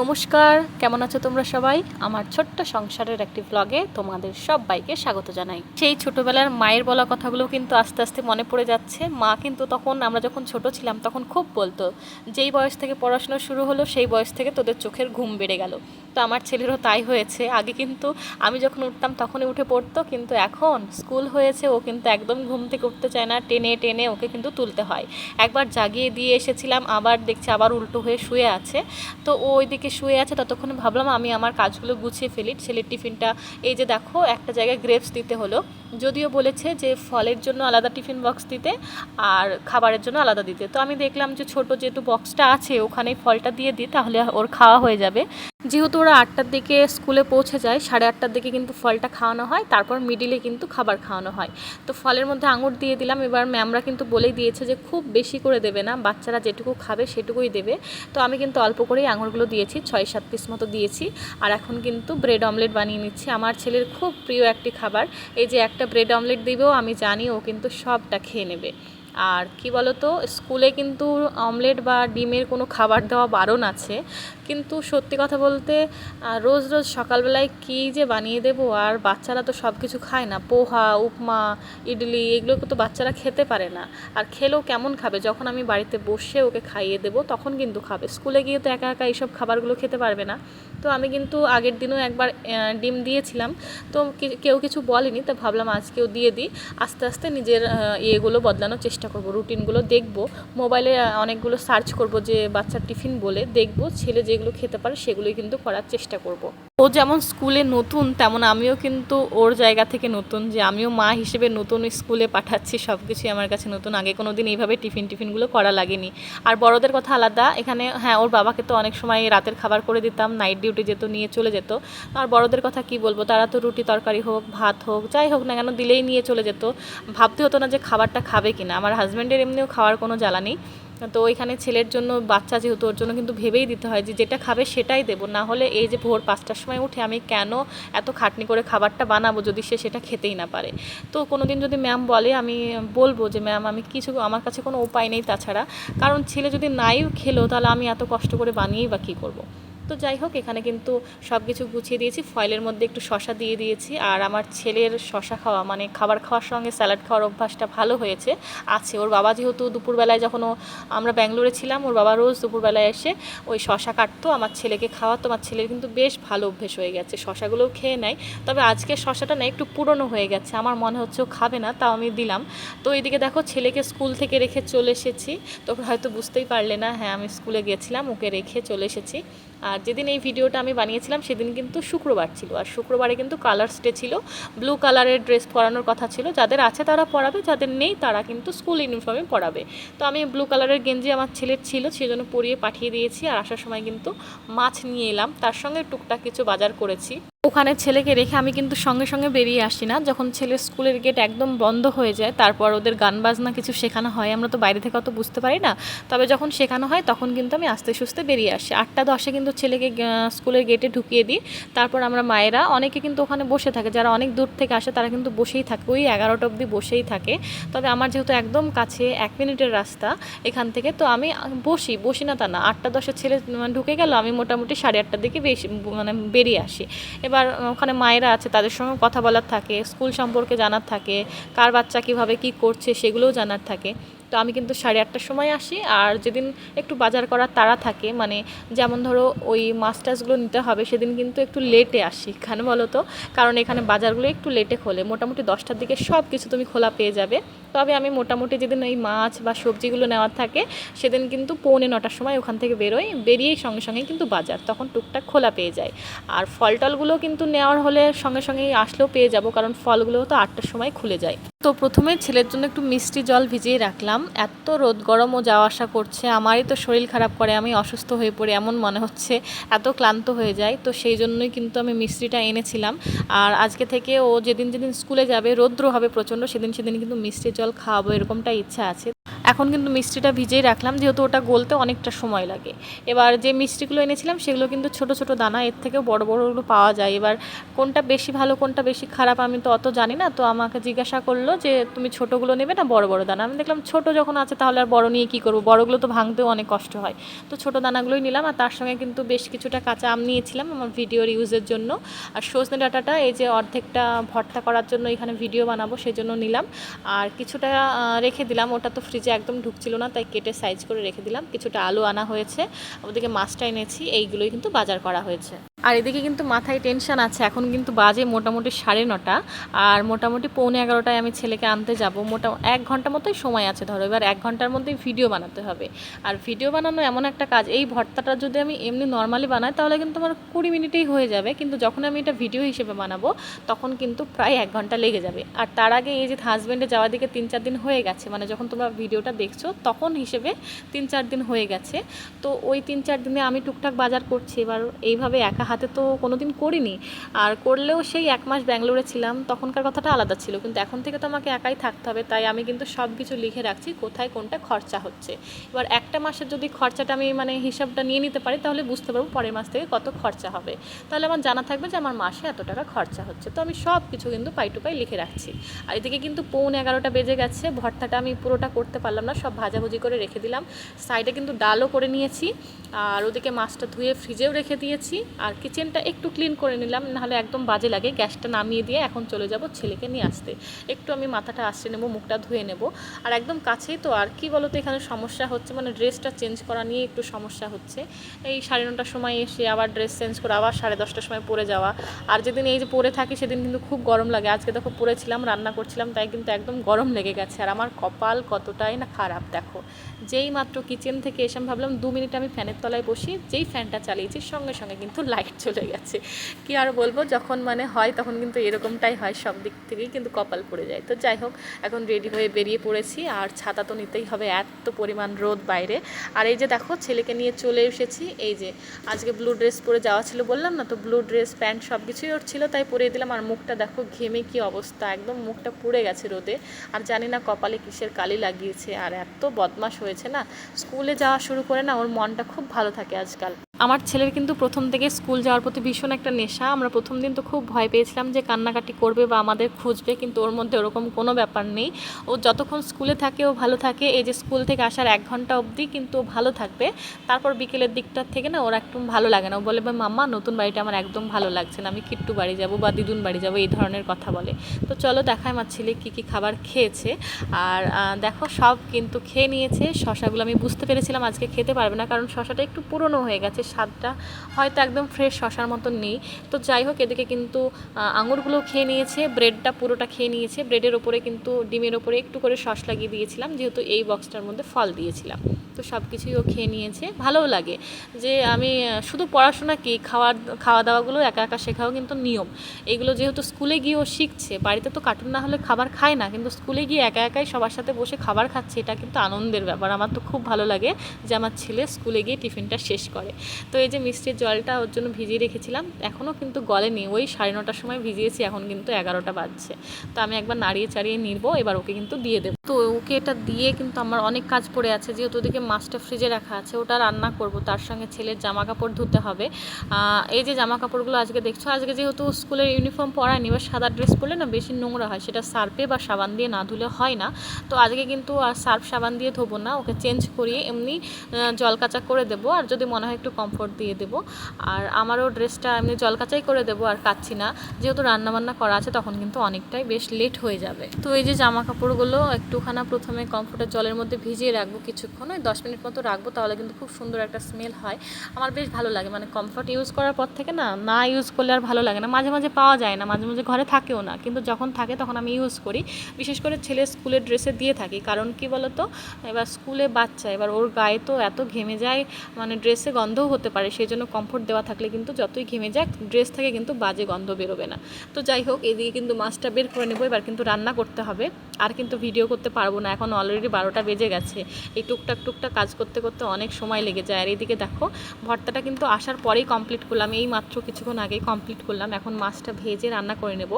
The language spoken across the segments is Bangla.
নমস্কার, কেমন আছো তোমরা সবাই? আমার ছোট্ট সংসারের একটি ব্লগে তোমাদের সবাইকে স্বাগত জানাই। সেই ছোটবেলার মায়ের বলা কথাগুলো কিন্তু আস্তে আস্তে মনে পড়ে যাচ্ছে। মা কিন্তু তখন, আমরা যখন ছোট ছিলাম, তখন খুব বলতো, যেই বয়স থেকে পড়াশোনা শুরু হলো, সেই বয়স থেকে তোদের চোখের ঘুম বেড়ে গেল। তো আমার ছেলেরও তাই হয়েছে। আগে কিন্তু আমি যখন উঠতাম, তখনই উঠে পড়তো, কিন্তু এখন স্কুল হয়েছে, ও কিন্তু একদম ঘুম থেকে উঠতে চায় না। টেনে টেনে ওকে কিন্তু তুলতে হয়। একবার জাগিয়ে দিয়ে এসেছিলাম, আবার দেখছি আবার উল্টো হয়ে শুয়ে আছে। তো ও ওইদিকে শুয়ে আছে, ততক্ষণে ভাবলাম আমি আমার কাজগুলো গুছিয়ে ফেলি। ছেলের টিফিনটা, এই যে দেখো, একটা জায়গায় গ্রেপস দিতে হলো। যদিও বলেছে যে ফলের জন্য আলাদা টিফিন বক্স দিতে আর খাবারের জন্য আলাদা দিতে। তো আমি দেখলাম যে ছোট যেহেতু বক্সটা আছে, ওখানে ফলটা দিয়ে দিই, তাহলে ওর খাওয়া হয়ে যাবে। যেহেতু ওরা আটটার দিকে স্কুলে পৌঁছে যায়, সাড়ে আটটার দিকে কিন্তু ফলটা খাওয়ানো হয়, তারপর মিডিলে কিন্তু খাবার খাওয়ানো হয়। তো ফলের মধ্যে আঙুর দিয়ে দিলাম, এবার ম্যামরা কিন্তু বলেই দিয়েছে যে খুব বেশি করে দেবে না, বাচ্চারা যেটুকু খাবে সেটুকুই দেবে। তো আমি কিন্তু অল্প করেই আঙুরগুলো দিয়েছি, ছয় সাত পিস মতো দিয়েছি। আর এখন কিন্তু ব্রেড অমলেট বানিয়ে নিচ্ছি। আমার ছেলের খুব প্রিয় একটি খাবার, এই যে একটা ব্রেড অমলেট দিবেও আমি জানি ও কিন্তু সবটা খেয়ে নেবে। আর কি বলতো, স্কুলে কিন্তু অমলেট বা ডিমের কোনো খাবার দেওয়া বারণ আছে। কিন্তু সত্যি কথা বলতে রোজ রোজ সকালবেলায় কী যে বানিয়ে দেবো? আর বাচ্চারা তো সব কিছু খায় না। পোহা, উপমা, ইডলি, এগুলো তো বাচ্চারা খেতে পারে না। আর খেলেও কেমন খাবে? যখন আমি বাড়িতে বসে ওকে খাইয়ে দেবো, তখন কিন্তু খাবে। স্কুলে গিয়ে তো একা একা এইসব খাবারগুলো খেতে পারবে না। তো আমি কিন্তু আগের দিনও একবার ডিম দিয়েছিলাম। তো কেউ কিছু বলেনি, তো ভাবলাম আজকেও দিয়ে দিই। আস্তে আস্তে নিজের ইয়েগুলো বদলানোর চেষ্টা করব, রুটিনগুলো দেখব। মোবাইলে অনেকগুলো সার্চ করব যে বাচ্চার টিফিন বলে, দেখব ছেলে যেগুলো খেতে পারে সেগুলোই কিন্তু করার চেষ্টা করব। ও যেমন স্কুলে নতুন, তেমন আমিও কিন্তু ওর জায়গা থেকে নতুন যে আমিও মা হিসেবে নতুন স্কুলে পাঠাচ্ছি সব কিছুই আমার কাছে নতুন। আগে কোনো দিন এইভাবে টিফিন টিফিনগুলো করা লাগেনি। আর বড়দের কথা আলাদা, এখানে হ্যাঁ ওর বাবাকে তো অনেক সময় রাতের খাবার করে দিতাম নাইট ডিউটি যেত, নিয়ে চলে যেত। আর বড়দের কথা কি বলব, তারা তো রুটি তরকারি হোক, ভাত হোক, যাই হোক না কেন, দিলেই নিয়ে চলে যেত। ভাবতে হতো না যে খাবারটা খাবে কিনা। আমার হাজব্যান্ডের এমনিও খাওয়ার কোনো জ্বালা নেই। তো ওইখানে ছেলের জন্য বাচ্চা যেহেতু ওর জন্য কিন্তু ভেবেই দিতে হয় যে যেটা খাবে সেটাই দেবো। না হলে এই যে ভোর পাঁচটার সময় উঠে আমি কেন এত খাটনি করে খাবারটা বানাবো যদি সে সেটা খেতেই না পারে? তো কোনো দিন যদি ম্যাম বলে, আমি বলব যে ম্যাম আমি কিছু আমার কাছে কোনো উপায় নেই তাছাড়া। কারণ ছেলে যদি নাইও খেলো, তাহলে আমি এত কষ্ট করে বানিয়েই বা কী করব? তো যাই হোক, এখানে কিন্তু সব কিছু গুছিয়ে দিয়েছি। ফয়েলের মধ্যে একটু শশা দিয়ে দিয়েছি। আর আমার ছেলের শশা খাওয়া মানে খাবার খাওয়ার সঙ্গে স্যালাড খাওয়ার অভ্যাসটা ভালো হয়েছে, আছে। ওর বাবা যেহেতু দুপুরবেলায় যখন আমরা ব্যাঙ্গালোরে ছিলাম, ওর বাবা রোজ দুপুরবেলায় এসে ওই শশা কাটতো। আমার ছেলেকে খাওয়াতো। আমার ছেলের কিন্তু বেশ ভালো অভ্যেস হয়ে গেছে। শশাগুলোও খেয়ে নেয়। তবে আজকে শশাটা না একটু পুরনো হয়ে গেছে। আমার মনে হচ্ছে ও খাবে না, তাও আমি দিলাম। তো এইদিকে দেখো, ছেলেকে স্কুল থেকে রেখে চলে এসেছি। তখন হয়তো বুঝতেই পারলে না হ্যাঁ আমি স্কুলে গেছিলাম, ওকে রেখে চলে এসেছি। আর যেদিন এই ভিডিওটা আমি বানিয়েছিলাম সেদিন কিন্তু শুক্রবার ছিল। আর শুক্রবারে কিন্তু কালার্স ডে ছিল। ব্লু কালারের ড্রেস পরানোর কথা ছিল। যাদের আছে তারা পরাবে, যাদের নেই তারা কিন্তু স্কুল ইউনিফর্মে পরাবে। তো আমি ব্লু কালারের গেঞ্জি আমার ছেলের ছিল সেই জন্য পরিয়ে পাঠিয়ে দিয়েছি। আর আসার সময় কিন্তু মাছ নিয়ে এলাম। তার সঙ্গে টুকটাক কিছু বাজার করেছি। ওখানে ছেলেকে রেখে আমি কিন্তু সঙ্গে সঙ্গে বেরিয়ে আসি না। যখন ছেলের স্কুলের গেট একদম বন্ধ হয়ে যায়, তারপর ওদের গান বাজনা কিছু শেখানো হয়, আমরা তো বাইরে থেকে অত বুঝতে পারি না। তবে যখন শেখানো হয়, তখন কিন্তু আমি আস্তে সুস্তে বেরিয়ে আসি। আটটা দশে কিন্তু ছেলেকে স্কুলের গেটে ঢুকিয়ে দিই। তারপর আমরা মায়েরা, অনেকে কিন্তু ওখানে বসে থাকে। যারা অনেক দূর থেকে আসে, তারা কিন্তু বসেই থাকে। ওই এগারোটা অবধি বসেই থাকে। তবে আমার যেহেতু একদম কাছে, এক মিনিটের রাস্তা এখান থেকে, তো আমি বসি বসি না তা না। আটটা দশে ছেলে ঢুকে গেল, আমি মোটামুটি সাড়ে আটটার দিকে বেশি মানে বেরিয়ে আসি। এবার ওখানে মায়েরা আছে, তাদের সঙ্গে কথা বলার থাকে, স্কুল সম্পর্কে জানার থাকে, কার বাচ্চা কীভাবে কি করছে সেগুলোও জানার থাকে। তো আমি কিন্তু সাড়ে আটটার সময় আসি। আর যেদিন একটু বাজার করার তাড়া থাকে মানে যেমন ধরো ওই মাছ টাছগুলো নিতে হবে, সেদিন কিন্তু একটু লেটে আসি। কেন বলো তো? কারণ এখানে বাজারগুলো একটু লেটে খোলে। মোটামুটি দশটার দিকে সব কিছু তুমি খোলা পেয়ে যাবে। তবে আমি মোটামুটি যেদিন ওই মাছ বা সবজিগুলো নেওয়ার থাকে, সেদিন কিন্তু পৌনে নটার সময় ওখান থেকে বেরোই। বেরিয়েই সঙ্গে সঙ্গে কিন্তু বাজার, তখন টুকটাক খোলা পেয়ে যায়। আর ফল টলগুলো কিন্তু নেওয়ার হলে সঙ্গে সঙ্গেই আসলেও পেয়ে যাব, কারণ ফলগুলো তো আটটার সময় খুলে যায়। তো প্রথমে ছেলের জন্য একটু মিষ্টি জল ভিজিয়ে রাখলাম। এত রোদ, গরমও যাওয়া আসা করছে। আমারই তো শরীর খারাপ করে, আমি অসুস্থ হয়ে পড়ে, এমন মনে হচ্ছে। এত ক্লান্ত হয়ে যায়, তো সেই জন্যই কিন্তু আমি মিষ্টিটা এনেছিলাম। আর আজকে থেকে ও যেদিন যেদিন স্কুলে যাবে, রৌদ্র হবে প্রচণ্ড, সেদিন সেদিন কিন্তু মিষ্টি জল খাওয়াবো এরকমটা ইচ্ছা আছে। এখন কিন্তু মিষ্টিটা ভিজেই রাখলাম, যেহেতু ওটা গলতে অনেকটা সময় লাগে। এবার যে মিষ্টিগুলো এনেছিলাম, সেগুলো কিন্তু ছোট ছোট দানা, এর থেকেও বড় বড়গুলো পাওয়া যায়। এবার কোনটা বেশি ভালো, কোনটা বেশি খারাপ আমি তো অত জানি না, তো আমাকে জিজ্ঞাসা করল যে, তুমি ছোটোগুলো নেবে না বড় বড় দানা? আমি দেখলাম, ছোট যখন আছে তাহলে আর বড় নিয়ে কী করব? বড়গুলো তো ভাঙতেও অনেক কষ্ট হয়। তো ছোট দানাগুলোই নিলাম, আর তার সঙ্গে কিন্তু বেশ কিছুটা কাঁচা আম নিয়েছিলাম আমার ভিডিওর ইউজের জন্য। আর সজনে ডাটাটা, এই যে অর্ধেকটা ভর্তা করার জন্য এখানে ভিডিও বানাবো, সেজন্য নিলাম। আর কিছুটা রেখে দিলাম, ওটা তো ফ্রিজে একদম ঢুকছিল না, তাই কেটে সাইজ করে রেখে দিলাম। কিছুটা আলু আনা হয়েছে। ওদিকে মাছটা এনেছি, এইগুলোই কিন্তু বাজার করা হয়েছে। আর এদিকে কিন্তু মাথায় টেনশন আছে। এখন কিন্তু বাজে মোটামুটি সাড়ে নটা। আর মোটামুটি পৌনে এগারোটায় আমি ছেলেকে আনতে যাব। মোটা এক ঘণ্টা মতোই সময় আছে ধরো। এবার এক ঘণ্টার মধ্যেই ভিডিও বানাতে হবে। আর ভিডিও বানানো এমন একটা কাজ, এই ভর্তাটা যদি আমি এমনি নর্মালি বানাই, তাহলে কিন্তু আমার কুড়ি মিনিটেই হয়ে যাবে। কিন্তু যখন আমি এটা ভিডিও হিসেবে বানাবো, তখন কিন্তু প্রায় এক ঘণ্টা লেগে যাবে। আর তার আগে এই যে হাজব্যান্ডে যাওয়ার দিকে তিন চার দিন হয়ে গেছে মানে যখন তোমরা ভিডিওটা দেখছ, তখন হিসেবে তিন চার দিন হয়ে গেছে। তো ওই তিন চার দিনে আমি টুকটাক বাজার করছি। এবার এইভাবে একা হাতে তো কোনো দিন করিনি। আর করলেও সেই এক মাস ব্যাঙ্গালোরে ছিলাম, তখনকার কথাটা আলাদা ছিল। কিন্তু এখন থেকে তো আমাকে একাই থাকতে হবে, তাই আমি কিন্তু সব কিছু লিখে রাখছি, কোথায় কোনটা খরচা হচ্ছে। এবার একটা মাসের যদি খরচাটা আমি মানে হিসাবটা নিয়ে নিতে পারি, তাহলে বুঝতে পারব পরের মাস থেকে কত খরচা হবে। তাহলে আমার জানা থাকবে যে আমার মাসে এত টাকা খরচা হচ্ছে। তো আমি সব কিছু কিন্তু পাই টু পাই লিখে রাখছি। আর এদিকে কিন্তু পৌনে এগারোটা বেজে গেছে, ভর্তাটা আমি পুরোটা করতে পারলাম না, সব ভাজাভুজি করে রেখে দিলাম। সাইডে কিন্তু ডালও করে নিয়েছি, আর ওদিকে মাছটা ধুয়ে ফ্রিজেও রেখে দিয়েছি। আর কিচেনটা একটু ক্লিন করে নিলাম, নাহলে একদম বাজে লাগে। গ্যাসটা নামিয়ে দিয়ে এখন চলে যাব ছেলেকে নিয়ে আসতে। একটু আমি মাথাটা আসছে নেব, মুখটা ধুয়ে নেব। আর একদম কাছেই তো, আর কি বলতো, এখানে সমস্যা হচ্ছে মানে ড্রেসটা চেঞ্জ করা নিয়ে একটু সমস্যা হচ্ছে। এই সাড়ে নটার সময় এসে আবার ড্রেস চেঞ্জ করে আবার সাড়ে দশটার সময় পরে যাওয়া। আর যেদিন এই যে পরে থাকি, সেদিন কিন্তু খুব গরম লাগে। আজকে দেখো পরেছিলাম রান্না করছিলাম, তাই কিন্তু একদম গরম লেগে গেছে। আর আমার কপাল কতটাই না খারাপ, দেখো। যেই মাত্র কিচেন থেকে এসে ভাবলাম, দু মিনিট আমি ফ্যানের তলায় বসি, যেই ফ্যানটা চালিয়েছি, সঙ্গে সঙ্গে কিন্তু লাইট চলে গেছে। কি আর বলব, যখন মানে হয় তখন কিন্তু এরকমটাই হয় সব দিক থেকেই কিন্তু কপাল পড়ে যায়। তো যাই হোক, এখন রেডি হয়ে বেরিয়ে পড়েছি। আর ছাতা তো নিতেই হবে এত পরিমাণ রোদ বাইরে। আর এই যে দেখো, ছেলেকে নিয়ে চলে এসেছি। এই যে আজকে ব্লু ড্রেস পরে যাওয়া ছিল বললাম না, তো ব্লু ড্রেস, প্যান্ট সব কিছুই ওর ছিল, তাই পরিয়ে দিলাম। আর মুখটা দেখো, ঘেমে কি অবস্থা, একদম মুখটা পুড়ে গেছে রোদে। আর জানি না কপালে কিসের কালি লাগিয়েছে। আর এত বদমাশ হয়েছে না, স্কুলে যাওয়া শুরু করে না, ওর মনটা খুব ভালো থাকে আজকাল। আমার ছেলের কিন্তু প্রথম থেকে স্কুল যাওয়ার প্রতি ভীষণ একটা নেশা। আমরা প্রথম দিন তো খুব ভয় পেয়েছিলাম যে কান্নাকাটি করবে বা আমাদের খুঁজবে, কিন্তু ওর মধ্যে ওরকম কোনো ব্যাপার নেই। ও যতক্ষণ স্কুলে থাকে, ও ভালো থাকে। এই যে স্কুল থেকে আসার এক ঘণ্টা অবধি কিন্তু ও ভালো থাকবে। তারপর বিকেলের দিকটার থেকে না ওর একদম ভালো লাগে না। ও বলে "বা মাম্মা নতুন বাড়িটা আমার একদম ভালো লাগছে না। আমি কিট্টু বাড়ি যাব বা দিদুন বাড়ি যাব, এই ধরনের কথা বলে। তো চলো দেখায় আমার ছেলে কী কী খাবার খেয়েছে। আর দেখো সব কিন্তু খেয়ে নিয়েছে। শশাগুলো আমি বুঝতে পেরেছিলাম আজকে খেতে পারবে না, কারণ শশাটা একটু পুরনো হয়ে গেছে। স্বাদটা হয়তো একদম ফ্রেশ শশার মতো নেই। তো যাই হোক, এদিকে কিন্তু আঙুরগুলো খেয়ে নিয়েছে ব্রেডটা পুরোটা খেয়ে নিয়েছে। ব্রেডের ওপরে কিন্তু, ডিমের ওপরে একটু করে সস লাগিয়ে দিয়েছিলাম, যেহেতু এই বক্সটার মধ্যে ফল দিয়েছিলাম। তো সব কিছুই ও খেয়ে নিয়েছে। ভালোও লাগে যে আমি, শুধু পড়াশোনা কি, খাওয়ার খাওয়া দাওয়াগুলো একা একা শেখাও কিন্তু নিয়ম। এগুলো যেহেতু স্কুলে গিয়ে ও শিখছে, বাড়িতে তো কার্টুন না হলে খাবার খায় না, কিন্তু স্কুলে গিয়ে একা একাই সবার সাথে বসে খাবার খাচ্ছে, এটা কিন্তু আনন্দের ব্যাপার। আমার তো খুব ভালো লাগে যে আমার ছেলে স্কুলে গিয়ে টিফিনটা শেষ করে। তো এই যে মিষ্টির জলটা ওর জন্য ভিজিয়ে রেখেছিলাম এখনও কিন্তু গলেনি। ওই সাড়ে নটার সময় ভিজিয়েছি, এখন কিন্তু এগারোটা বাজছে। তো আমি একবার নাড়িয়ে চাড়িয়ে নিব এবার ওকে কিন্তু দিয়ে দেবো। তো ওকে এটা দিয়ে কিন্তু আমার অনেক কাজ পড়ে আছে। যেহেতু ওদিকে মাছটা ফ্রিজে রাখা আছে, ওটা রান্না করব। তার সঙ্গে ছেলের জামা কাপড় ধুতে হবে। এই যে জামা কাপড়গুলো আজকে দেখছ, আজকে যেহেতু স্কুলের ইউনিফর্ম পরায়নি বা সাদা ড্রেস পরলে না বেশি নোংরা হয়, সেটা সার্ফে বা সাবান দিয়ে না ধুলে হয় না। তো আজকে কিন্তু আর সার্ফ সাবান দিয়ে ধোবো না, ওকে চেঞ্জ করিয়ে এমনি জল কাচা করে দেবো। আর যদি মনে হয় একটু কমফোর্ট দিয়ে দেবো। আর আমারও ড্রেসটা এমনি জল কাচাই করে দেবো, আর কাচ্ছি না। যেহেতু রান্নাবান্না করা আছে, তখন কিন্তু অনেকটাই বেশ লেট হয়ে যাবে। তো এই যে জামা কাপড়গুলো একটুখানা প্রথমে কমফোর্টের জলের মধ্যে ভিজিয়ে রাখব কিছুক্ষণ, ওই দশ মিনিট মতো রাখব, তাহলে কিন্তু খুব সুন্দর একটা স্মেল হয়। আমার বেশ ভালো লাগে মানে কমফোর্ট ইউজ করার পর থেকে না না ইউজ করলে আর ভালো লাগে না। মাঝে মাঝে পাওয়া যায় না, মাঝে মাঝে ঘরে থাকেও না, কিন্তু যখন থাকে তখন আমি ইউজ করি। বিশেষ করে ছেলে স্কুলের ড্রেসে দিয়ে থাকি, কারণ কি বলতো, এবার স্কুলে বাচ্চা, এবার ওর গায়ে তো এত ঘেমে যায় মানে ড্রেসে গন্ধও হতে পারে, সেই জন্য কমফোর্ট দেওয়া থাকলে কিন্তু যতই ঘেমে যাক ড্রেস থেকে কিন্তু বাজে গন্ধ বেরোবে না। তো যাই হোক, এদিকে কিন্তু মাছটা বের করে নেব, এবার কিন্তু রান্না করতে হবে। আর কিন্তু ভিডিও করতে পারব না। এখন অলরেডি বারোটা বেজে গেছে। এই টুকটাক টুকটাক কাজ করতে করতে অনেক সময় লেগে যায়। আর এদিকে দেখো, ভর্তাটা কিন্তু আসার পরেই কমপ্লিট করলাম। এই মাত্র কিছুক্ষণ আগেই কমপ্লিট করলাম। এখন মাছটা ভেজে রান্না করে নেব।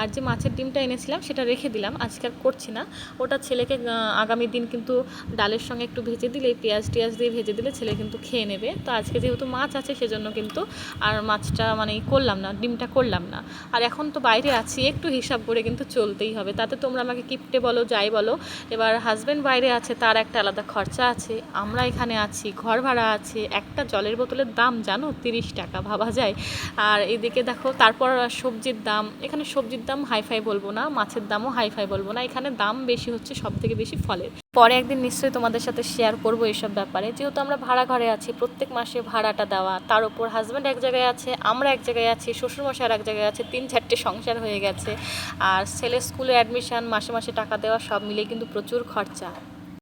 আর যে মাছের ডিমটা এনেছিলাম, সেটা রেখে দিলাম, আজকে আর করছি না। ওটা ছেলেকে আগামী দিন কিন্তু ডালের সঙ্গে একটু ভেজে দিলে, পেঁয়াজ টিয়াজ দিয়ে ভেজে দিলে ছেলে কিন্তু খেয়ে নেবে। তো আজকে যেহেতু মাছ আছে, সেজন্য কিন্তু আর মাছটা মানে করলাম না, ডিমটা করলাম না। আর এখন তো বাইরে আছি, একটু হিসাব করে কিন্তু চলতেই হবে। তাতে তোমরা আমাকে কিপটে বলো, যাই বলো, এবার হাজব্যান্ড বাইরে আছে, তার একটা আলাদা খরচা আছে। আমরা এখানে আছি, ঘর ভাড়া আছে, একটা জলের বোতলের দাম জানো? তিরিশ টাকা, ভাবা যায়। আর এদিকে দেখো, তারপর সবজির দাম, এখানে সবজির দাম হাইফাই বলব না, মাছের দামও হাইফাই বলব না, এখানে দাম বেশি হচ্ছে সব থেকে বেশি ফলের। পরে একদিন নিশ্চয়ই তোমাদের সাথে শেয়ার করব এইসব ব্যাপারে। যেহেতু আমরা ভাড়া ঘরে আছি, প্রত্যেক মাসে ভাড়াটা দেওয়া, তার উপর হাজব্যান্ড এক জায়গায় আছে, আমরা এক জায়গায় আছি, শ্বশুরমশাই আর এক জায়গায় আছে, তিন চারটে সংসার হয়ে গেছে। আর ছেলে স্কুলে অ্যাডমিশান মাসে মাসে টাকা দেওয়া সব মিলে কিন্তু প্রচুর খরচা।